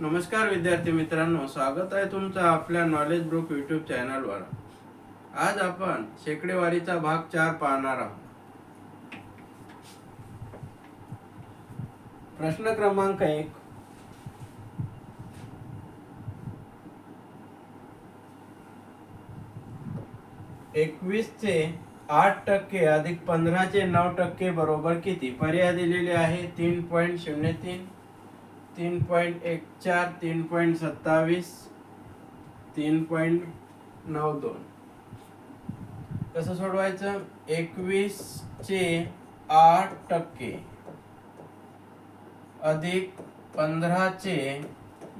नमस्कार विद्यार्थी मित्रांनो स्वागत आहे तुमचं आपल्या नॉलेज ब्रुक युट्यूब चॅनलवर आज आपण शेकडेवारीचा भाग चार पाहणार आहोत. प्रश्न क्रमांक एक. एकवीसचे आठ टक्के अधिक पंधराचे नऊ टक्के बरोबर किती? पर्याय दिलेले आहे तीन पॉईंट शून्य तीन. तीन पॉईंट एक चार तीन पॉईंट सत्तावीस तीन पॉईंट नऊ दोन. कसं सोडवायचं? एकवीसचे आठ टक्के. अधिक पंधराचे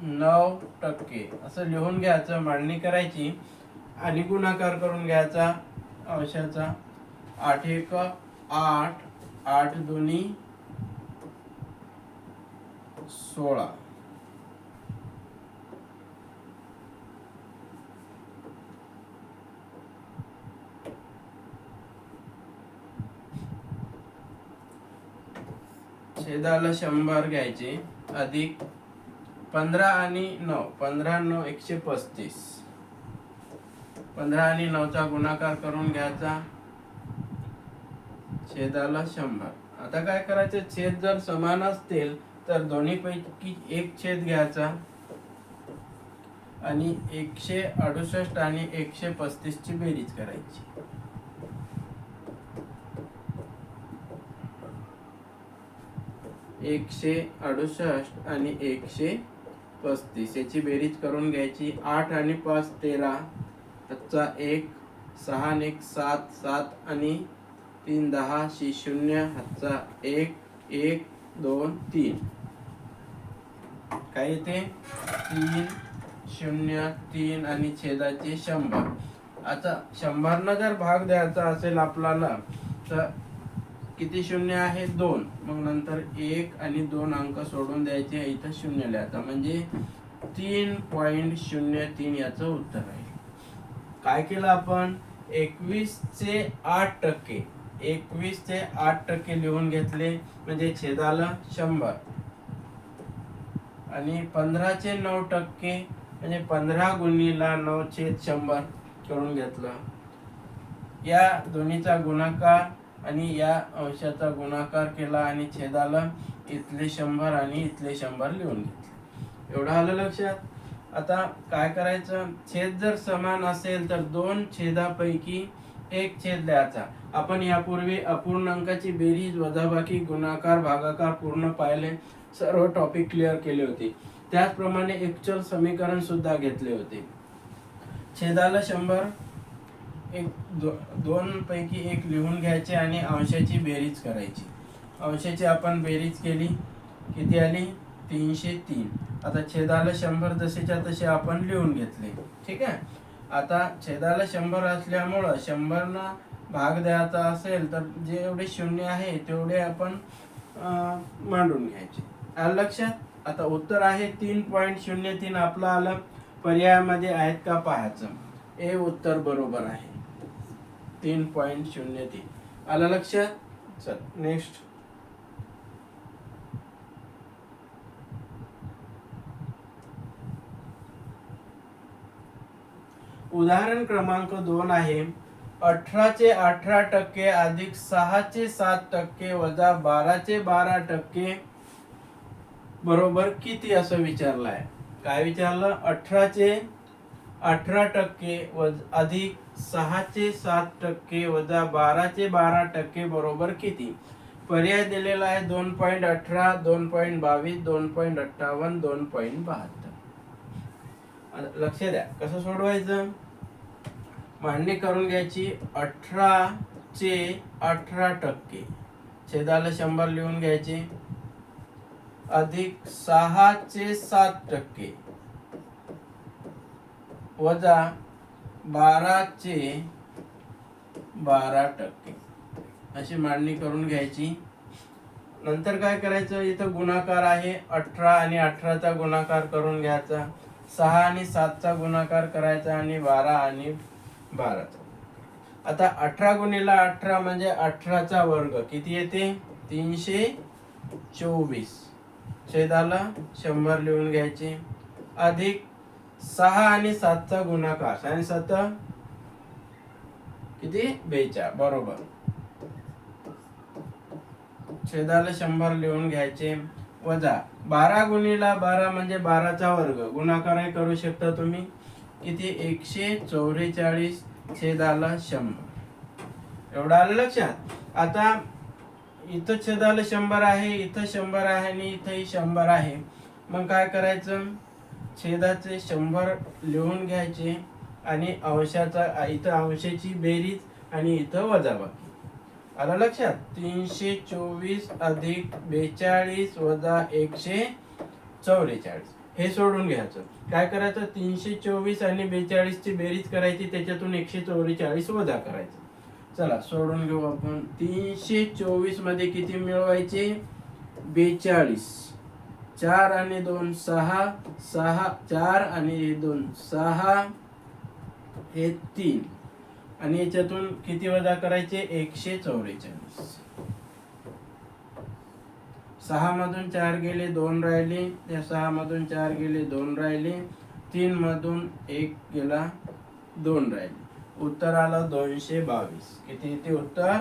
नऊ टक्के. असं लिहून घ्यायचं मांडणी करायची आणि गुणाकार करून घ्यायचा. अंशाचा आठ एक आठ आठ दोन्ही सोळा छेदाला शंभर घ्यायचे. अधिक पंधरा आणि नऊ. पंधरा नऊ एकशे पस्तीस. पंधरा आणि नऊचा गुणाकार करून घ्यायचा. छेदाला शंभर. आता काय करायचं? छेद जर समान असतील तर दोन्ही पैकी एक छेद घ्यायचा. आणि एकशे अडुसष्ट आणि एकशे पस्तीसची बेरीज करायची. एकशे अडुसष्ट आणि एकशे पस्तीस याची बेरीज करून घ्यायची. आठ आणि पाच तेरा आजचा एक सहा आणि एक सात सात आणि तीन दहा शी शून्य हातचा एक एक दोन तीन. काय येते? तीन शून्य तीन आणि छेदाचे शंभर. आता शंभरनं जर भाग द्यायचा असेल आपल्याला तर किती शून्य आहे? दोन. मग नंतर एक आणि दोन अंक सोडून द्यायचे इथं शून्य लिहायचा म्हणजे तीन पॉईंट शून्य तीन याचं उत्तर आहे. काय केलं आपण? एकवीस चे आठ टक्के. एकवीस चे आठ टक्के लिहून घेतले. म्हणजे छेदाला शंभर. आणि पंधराचे नऊ टक्के म्हणजे पंधरा गुणीला नऊ छेद शंभर करून घेतलं. या दोन्हीचा गुणाकार आणि या अंशाचा गुणाकार केला आणि छेदाला इथले शंभर आणि इथले शंभर लिहून घेतले. एवढं आलं लक्षात? आता काय करायचं? छेद जर समान असेल तर दोन छेदापैकी एक छेद द्यायचा आपण यापूर्वी अपूर्णांकाची बेरीज वजाबाकी गुणाकार भागाकार पूर्ण पाहिले. सर्व टॉपिक क्लिअर केले होते. त्याचप्रमाणे एक्चुअल समीकरण सुद्धा घेतले होते. छेदाला शंभर एक दो, दोन पैकी एक लिहून घ्यायचे आणि अंशाची बेरीज करायची. अंशाची आपण बेरीज केली. किती आली? तीनशे तीन. आता छेदाला शंभर जसेच्या तसे आपण लिहून घेतले. ठीक आहे? आता छेदाला शंभर असल्यामुळं शंभरनं भाग द्यायचा असेल तर जेवढे शून्य आहे तेवढे आपण मांडून घ्यायचे. आलं लक्षात? आता उत्तर आहे तीन पॉईंट शून्य तीन आपलं आलं. पर्यायामध्ये आहेत का पाहायचं? ए उत्तर बरोबर आहे. तीन पॉईंट शून्य तीन. आलं लक्षात? चल नेक्स्ट उदाहरण क्रमांक दोन आहे. अठराचे अठरा टक्के अधिक सहाचे सात टक्के वजा बाराचे बारा टक्के बरोबर किती असं विचारलं आहे काय विचारलं? अठराचे अठरा टक्के वज अधिक सहाचे सात टक्के वजा बाराचे बारा टक्के बरोबर किती? पर्याय दिलेला आहे दोन पॉईंट अठरा दोन पॉईंट बावीस दोन पॉईंट अठ्ठावन्न दोन पॉईंट बहात्तर. लक्ष द्या. कसं सोडवायचं? मांडणी करून घ्यायची अठराचे अठरा टक्के. छेदाला शंभर लिहून घ्यायचे. अधिक सहाचे सात टक्के. वजा बाराचे बारा टक्के. अशी मांडणी करून घ्यायची. नंतर काय करायचं? इथं गुणाकार आहे अठरा आणि अठराचा गुणाकार करून घ्यायचा. सहा आणि सातचा गुणाकार करायचा आणि बारा आणि बाराचा. आता अठरा गुणिला अठरा म्हणजे अठराचा वर्ग. किती येते? तीनशे चोवीस. छेदाला शंभर लिहून घ्यायचे. अधिक सहा आणि सातचा गुणाकार. आणि सात किती? बेचा बरोबर. छेदाला शंभर लिहून घ्यायचे. वजा बारा गुणीला बारा म्हणजे बाराचा वर्ग. गुणाकारही करू शकता तुम्ही. किती? एकशे चौवेचाळीस छेदाला शंभर. एवढं आलं लक्षात? आता इथं छेदाला शंभर आहे इथं शंभर आहे आणि इथंही शंभर आहे. मग काय करायचं? छेदाचे शंभर लिहून घ्यायचे आणि अंशाचा इथं अंशाची बेरीज आणि इथं वजाबाकी. आलं लक्षात? तीनशे चोवीस अधिक बेचाळीस वजा एकशे चौवेचाळीस. हे सोडून घ्यायचं. काय करायचं? तीनशे चोवीस आणि बेचाळीसची बेरीज करायची त्याच्यातून एकशे चौवेचाळीस वजा करायचं. चला सोडून घेऊ आपण. तीनशे चोवीसमध्ये किती मिळवायचे? बेचाळीस. चार आणि दोन सहा. सहा चार आणि हे दोन सहा. हे तीन. आणि याच्यातून किती वजा करायचे? एकशे चौवेचाळीस सहा मधून चार गेले दोन राहिले. त्या सहा मधून चार गेले दोन राहिले. तीन मधून एक गेला दोन राहिले. उत्तर आलं दोनशे बावीस. किती येते उत्तर?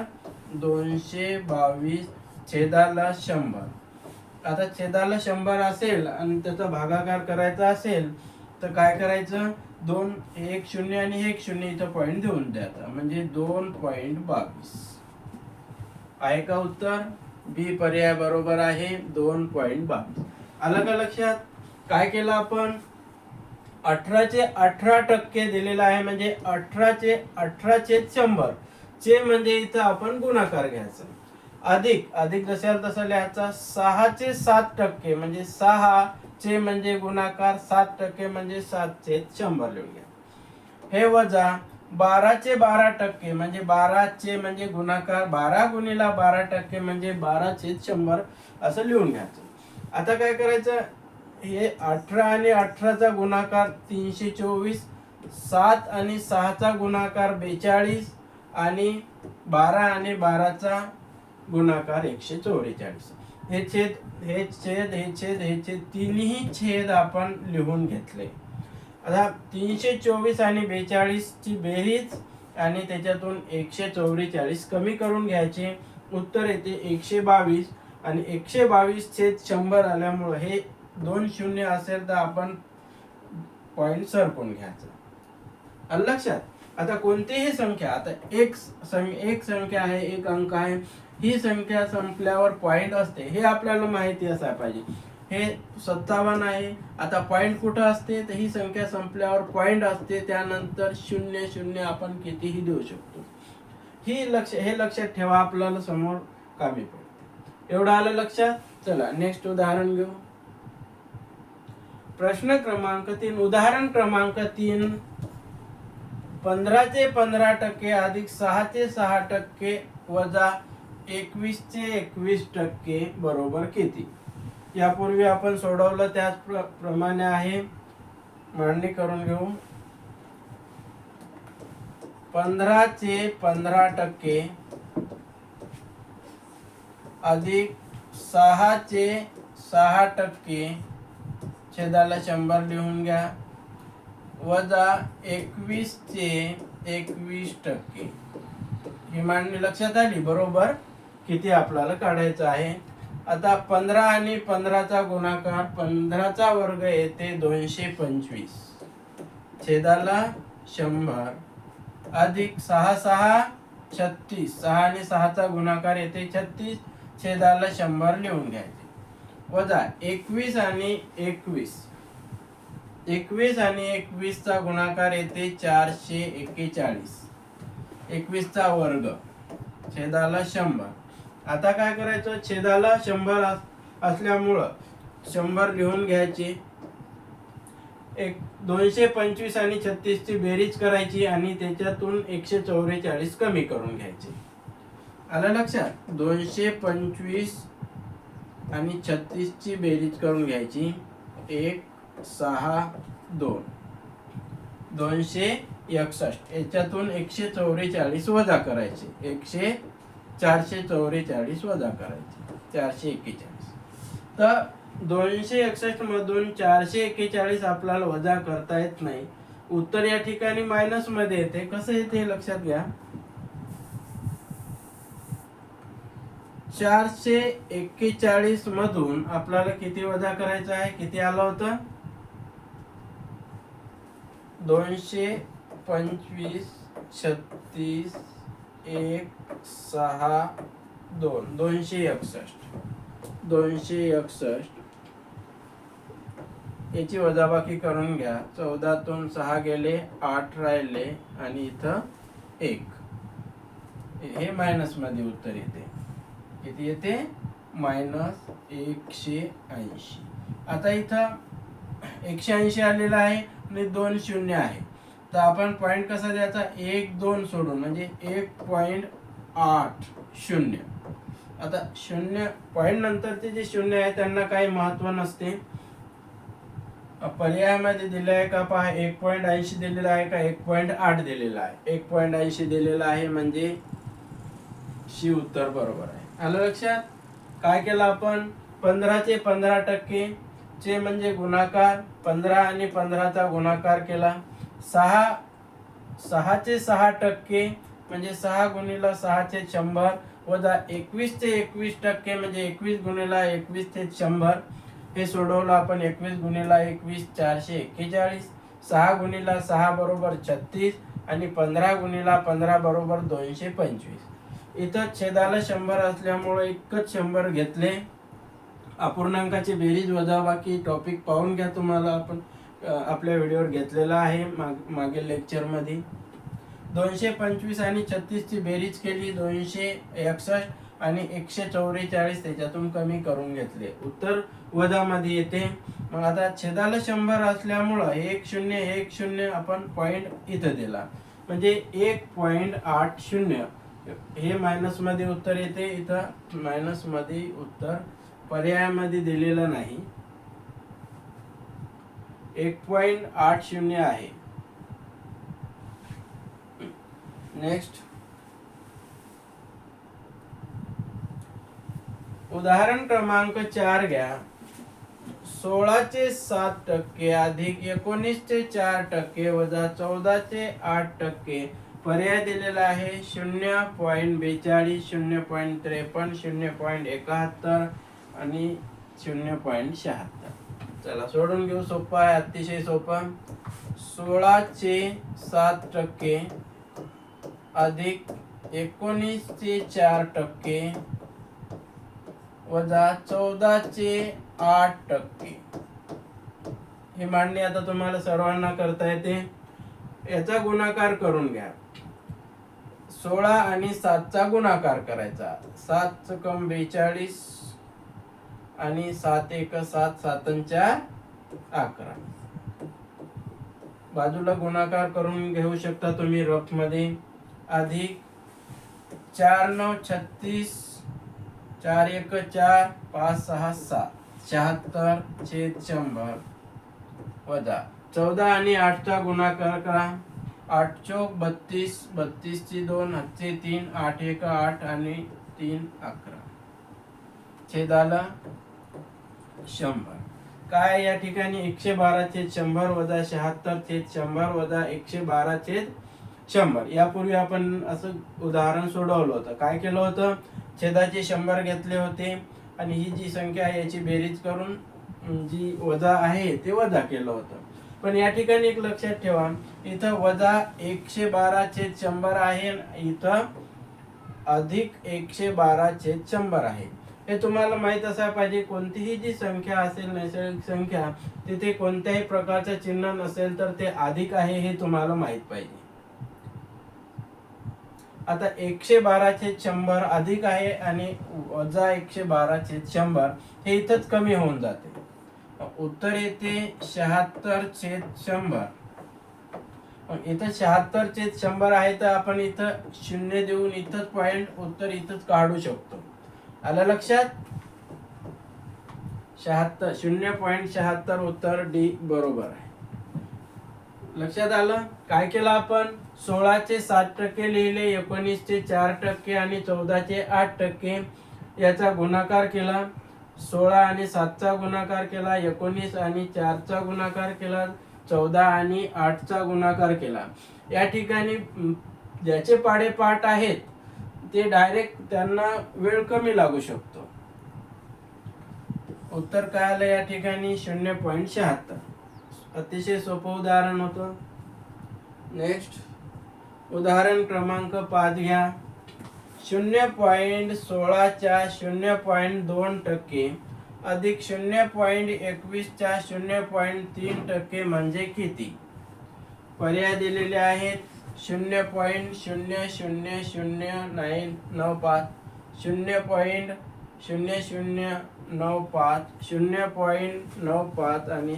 दोनशे बावीस छेदाला शंभर. आता छेदाला शंभर असेल आणि त्याचा भागाकार करायचा असेल तर काय करायचं? दोन एक शून्य आणि एक शून्य इथं पॉईंट देऊन द्यायचा. म्हणजे दोन पॉईंट बावीस. आहे का उत्तर? बी पर्याय बरोबर आहे दोन पॉईंट बावीस. आलं का लक्षात काय केलं आपण? अठराचे अठरा टक्के दिलेला आहे म्हणजे अठराचे अठराचे शंभर. चे म्हणजे इथं आपण गुणाकार घ्यायचा. अधिक अधिक जशाला तसा लिहायचा. सहाचे सात टक्के म्हणजे सहा चे म्हणजे गुणाकार सात टक्के म्हणजे सातचे शंभर लिहून घ्या हे वजा बाराचे बारा टक्के म्हणजे बाराचे म्हणजे गुणाकार बारा गुणिला बारा टक्के म्हणजे बाराचे शंभर असं लिहून घ्यायचं. आता काय करायचं? हे अठरा आणि अठराचा गुणाकार तीनशे चोवीस सात आणि सहाचा गुणाकार बेचाळीस आणि बारा आणि बाराचा गुणाकार एकशे चौवेचाळीस. हे छेद हे छेद हे छेद हे छेद तिन्ही छेद आपण लिहून घेतले. आता तीनशे चोवीस आणि बेचाळीसची बेरीज आणि त्याच्यातून एकशे चौवेचाळीस कमी करून घ्यायचे. उत्तर येते एकशे बावीस आणि एकशे बावीस छेद शंभर आल्यामुळं हे दोन शून्य असेल तर आपण पॉईंट सरकून घ्यायचं? लक्षात आता कोणतीही संख्या आता एक सं- एक संख्या आहे एक अंक आहे ही संख्या संपल्यावर पॉईंट असते हे आपल्याला माहिती असायला पाहिजे. हे सत्तावन्न आहे आता पॉईंट कुठं असते तर ही संख्या संपल्यावर पॉईंट असते त्यानंतर शून्य शून्य आपण कितीही देऊ शकतो. ही लक्ष हे लक्षात ठेवा आपल्याला समोर कामी पडते. एवढं आलं लक्षात? चला नेक्स्ट उदाहरण घेऊ. प्रश्न क्रमांक तीन उदाहरण क्रमांक तीन पंधराचे पंधरा टक्के अधिक सहाचे सहा टक्के वजा एकवीसचे एकवीस टक्के बरोबर किती? यापूर्वी आपण सोडवलं त्याच प्र- प्रमाणे आहे. मांडणी करून घेऊ. पंधराचे पंधरा टक्के अधिक सहाचे सहा टक्के छेदाला शंभर लिहून घ्या. वजा एकवीसचे एकवीस टक्के. ही मांडणी लक्षात आली? बरोबर. किती आपल्याला काढायचं आहे? आता पंधरा आणि पंधराचा गुणाकार पंधराचा वर्ग येते दोनशे पंचवीस. छेदाला शंभर. अधिक सहा सहा छत्तीस. सहा आणि सहाचा गुणाकार येते छत्तीस. छेदाला शंभर लिहून घ्यायचे. वजा एकवीस आणि एकवीस. एकवीस आणि एकवीसचा गुणाकार येते चारशे एक्केचाळीस. एकवीसचा वर्ग छेदाला शंभर. आता काय करायचं? छेदाला शंभर असल्यामुळं शंभर लिहून घ्यायचे. एक दोनशे पंचवीस आणि छत्तीस ची बेरीज करायची आणि त्याच्यातून एकशे चौवेचाळीस कमी करून घ्यायचे. आलं लक्षात? दोनशे पंचवीस आणि छत्तीस ची बेरीज करून घ्यायची. एक सहा दोन. दोनशे एकसष्ट. याच्यातून एकशे चौवेचाळीस वजा करायचे. एकशे चारशे चौवेचाळीस वजा करायचे. चारशे एक्केचाळीस. तर दोनशे एकसष्ट मधून चारशे एक्केचाळीस आपल्याला वजा करता येत नाही. उत्तर या ठिकाणी मायनसमध्ये येते. कसं येते हे लक्षात घ्या. चारशे एक्केचाळीस मधून आपल्याला किती वजा करायचं आहे? किती आलं होतं? दोनशे पंचवीस छत्तीस एक सहा दोन. दोनशे एकसष्ट. दोनशे एकसष्ट. याची वजाबाकी करून घ्या. चौदातून सहा गेले आठ राहिले आणि इथं एक. हे मायनसमध्ये उत्तर येते. किती येते? मायनस एकशे ऐंशी. आता इथं एकशे ऐंशी आलेला आहे आणि दोन शून्य आहे. तर आपण पॉईंट कसा द्यायचा? एक दोन सोडून म्हणजे एक पॉईंट आठ शून्य. आता शून्य पॉईंट नंतरचे जे शून्य आहे त्यांना काही महत्त्व नसते. पर्यायामध्ये दिलं आहे का? पहा एक पॉईंट ऐंशी दिलेला आहे का? एक पॉईंट आठ दिलेला आहे. एक पॉईंट ऐंशी दिलेला आहे म्हणजे शी उत्तर बरोबर आहे. आलं लक्षात? काय केलं आपण? पंधराचे पंधरा टक्के चे म्हणजे गुणाकार पंधरा आणि पंधराचा गुणाकार केला. सहा सहाचे सहा टक्के म्हणजे सहा गुणिला सहाचे शंभर वजा एकवीस ते एकवीस टक्के म्हणजे एकवीस गुणिला एकवीस ते शंभर. हे सोडवलं आपण एकवीस गुणिला एकवीस चारशे एक्केचाळीस. सहा गुणिला सहा बरोबर छत्तीस आणि पंधरा गुणिला पंधरा बरोबर दोनशे पंचवीस. इथं छेदाला शंभर असल्यामुळे एकच शंभर घेतले. अपूर्णांकाची बेरीज वजाबाकी टॉपिक पाहून घ्या तुम्हाला आपण आपल्या व्हिडिओवर घेतलेला आहे माग मागील लेक्चरमध्ये दोनशे पंचवीस आणि छत्तीसची बेरीज केली दोनशे एकसष्ट आणि एकशे चौवेचाळीस त्याच्यातून कमी करून घेतले. उत्तर वजामध्ये येते. मग आता छेदाला शंभर असल्यामुळं एक शून्य एक शून्य आपण पॉईंट इथं दिला. म्हणजे एक पॉईंट आठ शून्य. हे मायनसमध्ये उत्तर येते इथं मायनसमध्ये उत्तर पर्यायामध्ये दिलेलं नाही. एक पॉइंट आठ शून्य आहे. नेक्स्ट उदाहरण क्रमांक चार घ्या. सोळाचे सात टक्के अधिक एकोणीसचे चार टक्के वजा चौदाचे आठ टक्के पर्याय दिलेला आहे. शून्य पॉईंट बेचाळीस शून्य पॉईंट त्रेपन्न शून्य पॉईंट एकाहत्तर आणि शून्य पॉईंट शहात्तर. चला सोडून घेऊ. सोपं आहे. अतिशय सोपं. सोळाचे सात टक्के अधिक एकोणीसचे चार टक्के वजा चौदाचे आठ टक्के. हे मांडणी आता तुम्हाला सर्वांना करता येते. याचा गुणाकार करून घ्या. सोळा आणि सातचा गुणाकार करायचा. सात चकम बेचाळीस आणि सात एक सात सातांच्या अकरा. बाजूला गुणाकार करून घेऊ शकता तुम्ही रफमध्ये अधिक चार नऊ छत्तीस चार एक चार पाच सहा सात शहात्तर छेद शंभर. वजा. चौदा आणि आठचा गुणाकार करा. आठ चौक बत्तीस बत्तीसची दोन हातचे तीन आठ एक आठ आणि तीन अकरा. छेदाला शंभर. काय या ठिकाणी एकशे बारा छेद शंभर वजा शहात्तर छेद शंभर वजा एकशे बारा छेद शंभर. यापूर्वी आपण असं उदाहरण सोडवलं होतं. काय केलं होतं? छेदाचे शंभर घेतले होते आणि ही जी संख्या आहे याची बेरीज करून जी वजा आहे ते वजा केलं होतं. पण या ठिकाणी एक लक्षात ठेवा. इथं वजा एकशे बारा छेद शंभर आहे. इथं अधिक एकशे बारा छेद शंभर आहे. हे तुम्हाला माहीत असायला पाहिजे कोणतीही जी संख्या असेल नैसर्गिक संख्या तिथे कोणत्याही प्रकारचं चिन्ह नसेल तर ते अधिक आहे हे तुम्हाला माहीत पाहिजे. आता एकशे बारा छेद शंभर अधिक आहे आणि वजा एकशे बारा छेद शंभर हे इथंच कमी होऊन जाते. उत्तर येते शहात्तर छेद शंभर. इथं शहात्तर छेद शंभर आहे तर आपण इथं शून्य देऊन इथंच पॉइंट उत्तर इथंच काढू शकतो. आलं लक्षात? शहात्तर शून्य पॉईंट शहात्तर उत्तर डी बरोबर आहे. लक्षात आलं? काय केलं आपण? सोळाचे सात टक्के लिहिले एकोणीसचे चार टक्के आणि चौदाचे आठ टक्के याचा गुणाकार केला. सोळा आणि सातचा गुणाकार केला एकोणीस आणि चारचा गुणाकार केला चौदा आणि आठचा गुणाकार केला. या ठिकाणी ज्याचे पाडे पाठ आहेत ते डायरेक्ट त्यांना वेळ कमी लागू शकतो. उत्तर काय आलं या ठिकाणी शून्य पॉईंट शहात्तर. अतिशय सोपं उदाहरण होतं. नेक्स्ट. उदाहरण क्रमांक पाच घ्या. शून्य पॉईंट सोळाच्या शून्य पॉईंट दोन टक्के अधिक शून्य पॉईंट एकवीसच्या शून्य पॉईंट तीन टक्के म्हणजे किती? पर्याय दिलेले आहेत. शून्य पॉईंट शून्य शून्य शून्य नाईन नऊ पाच शून्य पॉईंट शून्य शून्य नऊ पाच शून्य पॉईंट नऊ पाच आणि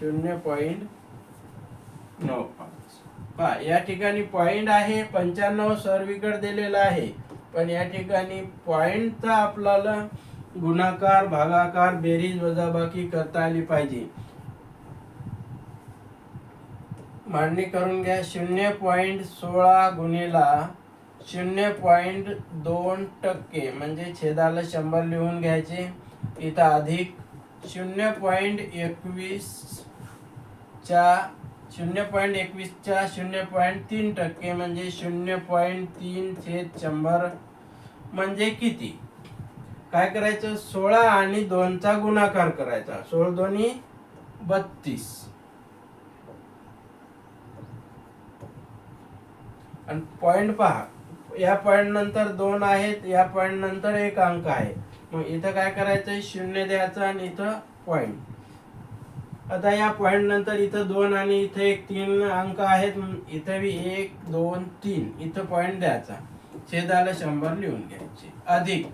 शून्य पॉईंट नऊ पाच. पहा या ठिकाणी पॉइंट आहे पंच्याण्णव सर्वीकडे दिलेला आहे. पण या ठिकाणी पॉइंटचा आपल्याला गुणाकार भागाकार बेरीज वजाबाकी करता आली पाहिजे. मांडणी करून घ्या शून्य पॉईंट सोळा गुणिला शून्य पॉईंट दोन टक्के म्हणजे छेदाला शंभर लिहून घ्यायचे. इथं अधिक शून्य पॉईंट एकवीस च्या शून्य पॉईंट एकवीसच्या शून्य पॉईंट तीन टक्के म्हणजे शून्य पॉईंट तीन छेद शंभर म्हणजे किती? काय करायचं? सोळा आणि दोनचा गुणाकार करायचा. सोळ दोन्ही बत्तीस. आणि पॉईंट पहा. या पॉइंट नंतर दोन आहेत या पॉईंट नंतर एक अंक आहे. मग इथं काय करायचं शून्य द्यायचं आणि इथं पॉईंट आता या पॉइंट नंतर इथं दोन आणि इथं एक तीन अंक आहेत. इथं बी एक दोन तीन. इथं पॉइंट द्यायचा. छेदाला शंभर लिहून घ्यायचे. अधिक.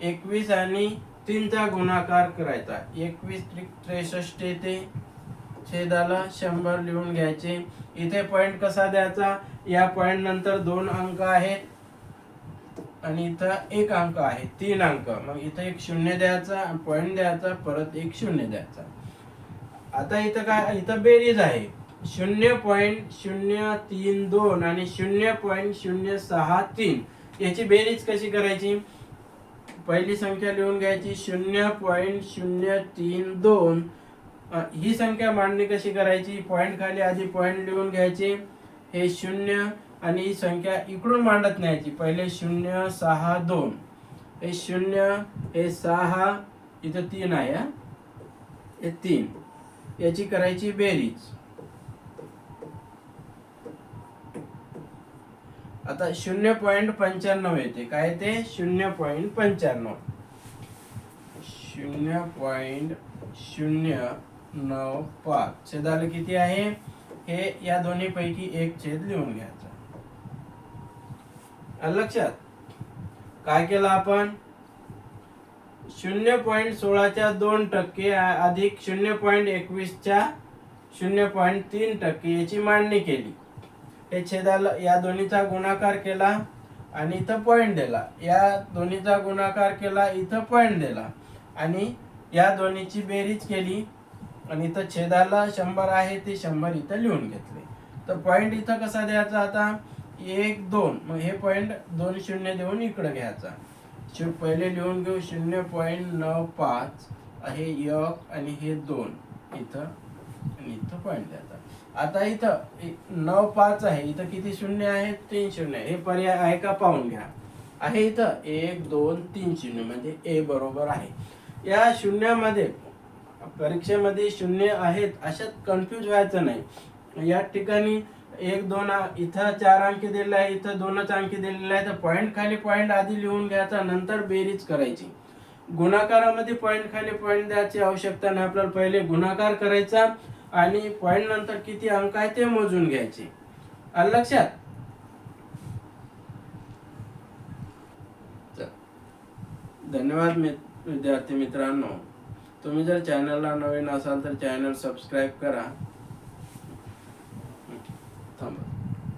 एकवीस आणि तीनचा गुणाकार करायचा. एकवीस त्रेसष्ट येते. छेदाला शंभर लिहून घ्यायचे. इथे पॉइंट कसा द्यायचा? या पॉइंट नंतर दोन अंक आहेत. आणि इथं एक अंक आहे. तीन अंक. मग इथं एक शून्य द्यायचा पॉइंट द्यायचा परत एक शून्य द्यायचा. आता इथं काय इथं बेरीज आहे. शून्य पॉईंट शून्य तीन दोन आणि शून्य पॉईंट शून्य सहा तीन. याची बेरीज कशी करायची? पहिली संख्या लिहून घ्यायची शून्य पॉईंट शून्य तीन दोन. ही संख्या मांडणी कशी करायची? पॉईंट खाली आधी पॉईंट लिहून घ्यायचे. हे शून्य आणि ही संख्या इकडून मांडत न्यायची. पहिले शून्य सहा दोन. हे शून्य हे सहा इथं तीन आहे हे तीन. याची करायची बेरीज. आता शून्य पॉईंट पंच्याण्णव येते. काय ते शून्य पॉईंट पंच्याण्णव. शून्य पॉईंट शून्य नऊ पाच. छेदाला किती आहे? हे या दोन्ही पैकी एक छेद लिहून घ्यायचा. लक्षात? काय केलं आपण? शून्य पॉईंट सोळाच्या दोन टक्के अधिक शून्य पॉईंट एकवीसच्या शून्य पॉईंट तीन टक्के याची मांडणी केली. हे छेदाला या दोन्हीचा गुणाकार केला आणि इथं पॉईंट दिला. या दोन्हीचा गुणाकार केला इथं पॉईंट दिला. आणि या दोन्हीची बेरीज केली आणि इथं छेदाला शंभर आहे ते शंभर इथं लिहून घेतले. तर पॉईंट इथं कसा द्यायचा आता? एक दोन. मग हे पॉईंट दोन शून्य देऊन इकडं घ्यायचा. शे पहिले लिहून घेऊ शून्य पॉईंट नऊ पाच हे एक आणि हे दोन. इथं आणि इथं पॉईंट द्यायचा आता इथं नऊ पाच आहे. इथं किती शून्य आहे? तीन शून्य हे पर्याय आहे का? पाहून घ्या. आहे इथं एक दोन तीन शून्य. म्हणजे ए बरोबर आहे. या शून्यामध्ये परीक्षेमध्ये शून्य आहेत अशात कन्फ्यूज व्हायचं नाही. या ठिकाणी एक दोन इथं चार अंकी दिलेला आहे इथं दोनच अंकी दिलेला आहे. तर पॉईंट खाली पॉईंट आधी लिहून घ्यायचा नंतर बेरीज करायची. गुणाकारामध्ये पॉईंट खाली पॉईंट द्यायची आवश्यकता नाही. आपल्याला पहिले गुणाकार करायचा आणि पॉईंट नंतर किती अंक आहे ते मोजून घ्यायचे. आलं लक्षात? धन्यवाद मित- विद्यार्थी मित्रांनो. तुम्ही जर चॅनलला नवीन असाल तर चॅनल सबस्क्राईब करा.